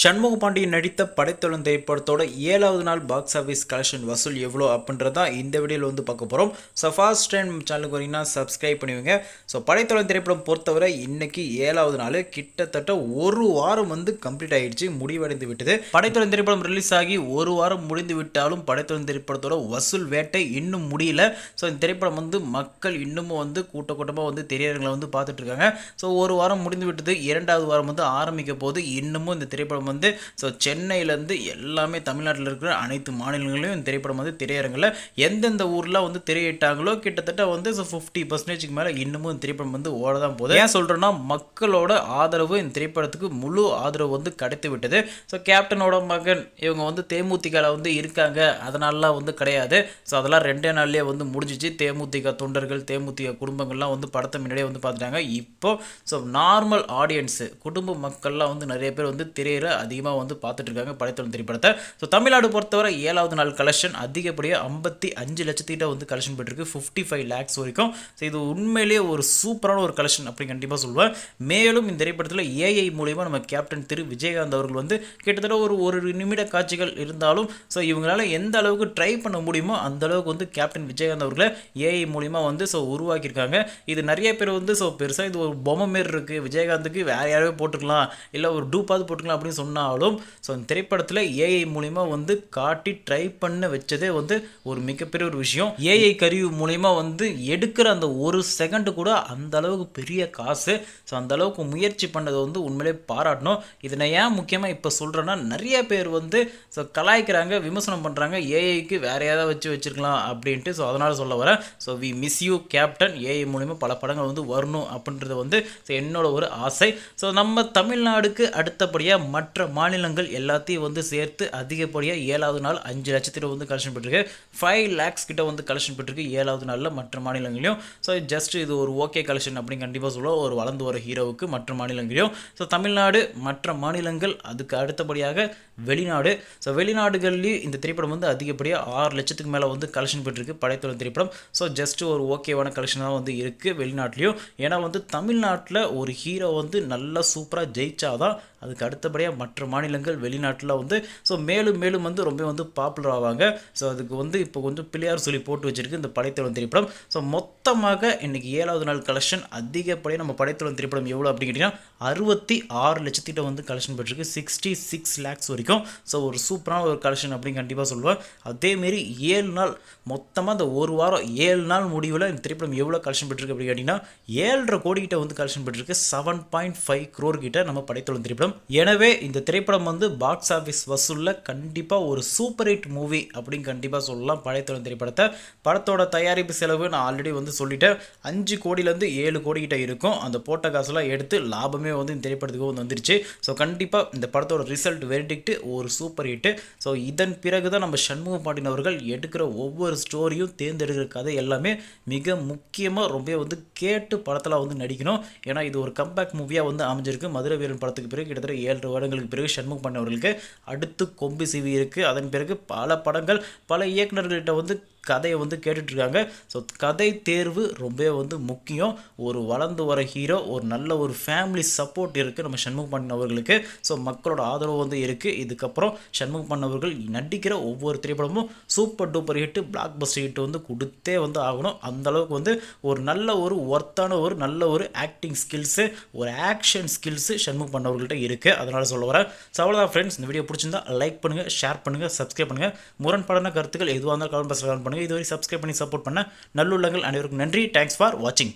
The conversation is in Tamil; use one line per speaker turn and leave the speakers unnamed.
சண்முக பாண்டியன் நடித்த படைத்தொழில் திரைப்படத்தோட ஏழாவது நாள் பாக்ஸ் ஆஃபீஸ் கலெக்ஷன் வசூல் எவ்வளோ அப்படின்றத இந்த வீடியோவில் வந்து பார்க்க போகிறோம் ஸோ ஃபர்ஸ்ட் டைம் சேனலுக்கு வரீங்கன்னா சப்ஸ்கிரைப் பண்ணுவீங்க ஸோ படைத்தொழில் திரைப்படம் பொறுத்தவரை இன்னைக்கு ஏழாவது நாள். கிட்டத்தட்ட ஒரு வாரம் வந்து கம்ப்ளீட் ஆகிடுச்சு முடிவடைந்து விட்டது. படைத்தொழில் திரைப்படம் ரிலீஸ் ஆகி ஒரு வாரம் முடிந்து விட்டாலும் படைத்தொழில் திரைப்படத்தோட வசூல் வேட்டை இன்னும் முடியல. ஸோ இந்த திரைப்படம் வந்து மக்கள் இன்னமும் வந்து கூட்ட கூட்டமாக வந்து திரையரங்களை வந்து பார்த்துட்டு இருக்காங்க. ஸோ ஒரு வாரம் முடிந்து விட்டது இரண்டாவது வாரம் வந்து ஆரம்பிக்க போது இன்னமும் இந்த திரைப்படம் வந்து ஸோ சென்னையிலேருந்து எல்லாமே தமிழ்நாட்டில் இருக்கிற அனைத்து மாநிலங்களிலும் இந்த திரைப்படம் வந்து திரையரங்கில் எந்தெந்த ஊரில் வந்து திரையிட்டாங்களோ கிட்டத்தட்ட வந்து ஸோ ஃபிஃப்டி பர்சன்டேஜுக்கு மேலே இன்னமும் இந்த திரைப்படம் வந்து ஓட தான் போகுது. ஏன் சொல்கிறேன்னா மக்களோட ஆதரவு இந்த திரைப்படத்துக்கு முழு ஆதரவு வந்து கிடைத்து விட்டது. ஸோ கேப்டனோட மகன் இவங்க வந்து தேமுதிகவில் வந்து இருக்காங்க. அதனாலலாம் வந்து கிடையாது. ஸோ அதெல்லாம் ரெண்டே நாள்லேயே வந்து முடிஞ்சிச்சு. தேமுதிக தொண்டர்கள் தேமுதிக குடும்பங்கள்லாம் வந்து படத்தை முன்னாடியே வந்து பார்த்துட்டாங்க. இப்போ ஸோ நார்மல் ஆடியன்ஸு குடும்ப மக்கள்லாம் வந்து நிறைய பேர் வந்து திரையிற அதிகமாக வந்து பார்த்துட்ருக்காங்க படைத்தொழில் திரைப்படத்தை. ஸோ தமிழ்நாடு பொறுத்தவரை ஏழாவது நாள் கலெக்ஷன் அதிகப்படியாக ஐம்பத்தி அஞ்சு லட்சத்திட்ட வந்து கலெக்ஷன் போயிட்டுருக்கு ஃபிஃப்டி ஃபைவ் லேக்ஸ் வரைக்கும். ஸோ இது உண்மையிலேயே ஒரு சூப்பரான ஒரு கலெக்ஷன் அப்படி கண்டிப்பாக சொல்லுவேன். மேலும் இந்த திரைப்படத்தில் ஏஐ மூலயமா நம்ம கேப்டன் திரு விஜயகாந்த் அவர்கள் வந்து கிட்டத்தட்ட ஒரு ஒரு நிமிட காட்சிகள் இருந்தாலும் ஸோ இவங்களால எந்த அளவுக்கு ட்ரை பண்ண முடியுமோ அந்த அளவுக்கு வந்து கேப்டன் விஜயகாந்த் அவர்களை ஏஐ மூலிமா வந்து ஸோ உருவாக்கியிருக்காங்க. இது நிறைய பேர் வந்து ஸோ பெருசாக இது ஒரு பொம்மை மாரி இருக்குது விஜயகாந்துக்கு வேறு யாரையோ போட்டுக்கலாம். இல்லை ஒரு டூப்பாவது போட்டுக்கலாம் அப்படின்னு சொன்னாலும் ஸோ இந்த திரைப்படத்தில் ஏஐ மூலிமா வந்து காட்டி ட்ரை பண்ண வச்சதே வந்து ஒரு மிகப்பெரிய ஒரு விஷயம். ஏஐ கருவி மூலிமா வந்து எடுக்கிற அந்த ஒரு செகண்டு கூட அந்த அளவுக்கு பெரிய காசு. ஸோ அந்த அளவுக்கு முயற்சி பண்ணதை வந்து உண்மையிலே பாராட்டணும். இதை நான் ஏன் முக்கியமாக இப்போ சொல்கிறேன்னா நிறைய பேர் வந்து ஸோ கலாய்க்கிறாங்க விமர்சனம் பண்ணுறாங்க ஏஐக்கு வேற ஏதாவது வச்சு வச்சிருக்கலாம் அப்படின்ட்டு ஸோ அதனால் சொல்ல வரேன். So we miss you captain AI மூலிமா பல படங்கள் வந்து வரணும் அப்படின்றது வந்து ஸோ என்னோட ஒரு ஆசை. ஸோ நம்ம தமிழ்நாடுக்கு அடுத்தபடியாக மற்ற மற்ற மாநிலங்கள் எல்லாத்தையும் வந்து சேர்த்து அதிகப்படியாக ஏழாவது நாள் அஞ்சு லட்சத்தில் வந்து கலெக்ஷன் பெற்றிருக்கு ஃபைவ் லேக்ஸ் கிட்ட வந்து கலெக்ஷன் பெற்றிருக்கு ஏழாவது நாளில் மற்ற மாநிலங்களையும் ஸோ ஜஸ்ட் இது ஒரு ஓகே கலெக்ஷன் அப்படின்னு கண்டிப்பாக சொல்லுவோம் ஒரு வளர்ந்து வர ஹீரோவுக்கு மற்ற மாநிலங்களையும் ஸோ தமிழ்நாடு மற்ற மாநிலங்கள் அதுக்கு அடுத்தபடியாக வெளிநாடு. ஸோ வெளிநாடுகள்லேயும் இந்த திரைப்படம் வந்து அதிகப்படியாக ஆறு லட்சத்துக்கு மேலே வந்து கலெக்ஷன் பெற்றிருக்கு படைத்தொழில் திரைப்படம். ஸோ ஜஸ்ட் ஒரு ஓகேவான கலெக்ஷன் தான் வந்து இருக்குது வெளிநாட்டிலையும். ஏன்னா வந்து தமிழ்நாட்டில் ஒரு ஹீரோ வந்து நல்லா சூப்பராக ஜெயிச்சாதான் அதுக்கு அடுத்தபடியாக மற்ற மாநிலங்கள் வெளிநாட்டில் வந்து ஸோ மேலும் மேலும் வந்து ரொம்ப வந்து பாப்புலர் ஆவாங்க. ஸோ அதுக்கு வந்து இப்போ கொஞ்சம் பிள்ளையார் சொல்லி போட்டு வச்சிருக்கு இந்த படைத்தளம் திரைப்படம். ஸோ மொத்தமாக இன்றைக்கி ஏழாவது நாள் கலெக்ஷன் அதிகப்படியாக நம்ம படைத்தளம் திரைப்படம் எவ்வளோ அப்படின்னு கேட்டிங்கன்னா அறுபத்தி ஆறு லட்சத்திட்ட வந்து கலெக்ஷன் பெற்றிருக்கு சிக்ஸ்டி சிக்ஸ் லேக்ஸ் வரைக்கும். ஸோ ஒரு சூப்பரான ஒரு கலெக்ஷன் அப்படின்னு கண்டிப்பாக சொல்லுவேன். அதேமாரி ஏழு நாள் மொத்தமாக இந்த ஒரு வாரம் ஏழு நாள் முடிவில் இந்த திரைப்படம் எவ்வளோ கலெக்ஷன் பெற்றிருக்கு அப்படின்னு கேட்டிங்கன்னா ஏழரை கோடி கிட்ட வந்து கலெக்ஷன் பெற்றிருக்கு செவன் பாயிண்ட் ஃபைவ் க்ரோர் கிட்ட நம்ம படைத்தளம் திரைப்படம். எனவே இந்த திரைப்படம் வந்து பாக்ஸ் ஆஃபீஸ் வசூலில் கண்டிப்பாக ஒரு சூப்பர் ஹிட் மூவி அப்படின்னு கண்டிப்பாக சொல்லலாம். படைத்தொழில் திரைப்படத்தை. படத்தோட தயாரிப்பு செலவு நான் ஆல்ரெடி வந்து சொல்லிட்டேன். அஞ்சு கோடியிலேருந்து ஏழு கோடி கிட்ட இருக்கும். அந்த போட்ட காசுலாம் எடுத்து லாபமே வந்து இந்த திரைப்படத்துக்கு வந்து வந்துருச்சு. ஸோ கண்டிப்பாக இந்த படத்தோட ரிசல்ட் வெரிடிக்ட் ஒரு சூப்பர் ஹிட்டு ஸோ இதன் பிறகு தான் நம்ம சண்முக பாண்டியன் அவர்கள் எடுக்கிற ஒவ்வொரு ஸ்டோரியும் தேர்ந்தெடுக்கிற கதை எல்லாமே மிக முக்கியமாக ரொம்ப வந்து கேட்டு படத்தில் வந்து நடிக்கணும். ஏன்னா இது ஒரு கம்பேக் மூவியாக வந்து அமைஞ்சிருக்கு. மதுரை வீரன் படத்துக்கு பிறகு கிட்டத்தட்ட ஏழு வருடங்களுக்கு பிறகு சண்முக பண்ணவர்களுக்கு அடுத்து கொம்பு சிவி இருக்குது அதன் பிறகு பல படங்கள் பல இயக்குநர்கள்கிட்ட வந்து கதையை வந்து கேட்டுட்ருக்காங்க. ஸோ கதை தேர்வு ரொம்ப வந்து முக்கியம். ஒரு வளர்ந்து வர ஹீரோ ஒரு நல்ல ஒரு ஃபேமிலி சப்போர்ட் இருக்குது நம்ம சண்முக பாண்டியன் அவர்களுக்கு. ஸோ மக்களோட ஆதரவு வந்து இருக்குது இதுக்கப்புறம் சண்முக பண்ணவர்கள் நடிக்கிற ஒவ்வொரு திரைப்படமும் super duper hit blockbuster hit வந்து கொடுத்தே வந்து ஆகணும். அந்த அளவுக்கு வந்து ஒரு நல்ல ஒரு ஒர்த்தான ஒரு நல்ல ஒரு ஆக்டிங் ஸ்கில்ஸு ஒரு ஆக்ஷன் ஸ்கில்ஸு சண்முக பண்ணவர்கள்ட்ட இருக்குது அதனால் சொல்ல வரேன். ஸோ அவ்வளோதான் ஃப்ரெண்ட்ஸ் இந்த வீடியோ பிடிச்சிருந்தா லைக் பண்ணுங்கள் ஷேர் பண்ணுங்கள் சப்ஸ்கிரைப் பண்ணுங்கள் முரண்பாடான கருத்துக்கள் எதுவாக இருந்தாலும் கமெண்ட் பாக்ஸில் கமெண்ட் பண்ணுங்கள் இதுவரை சப்ஸ்கிரைப் பண்ணி சப்போர்ட் பண்ண நல்லுள்ளங்கள் அனைவருக்கும் நன்றி. தேங்க்ஸ் ஃபார் வாட்சிங்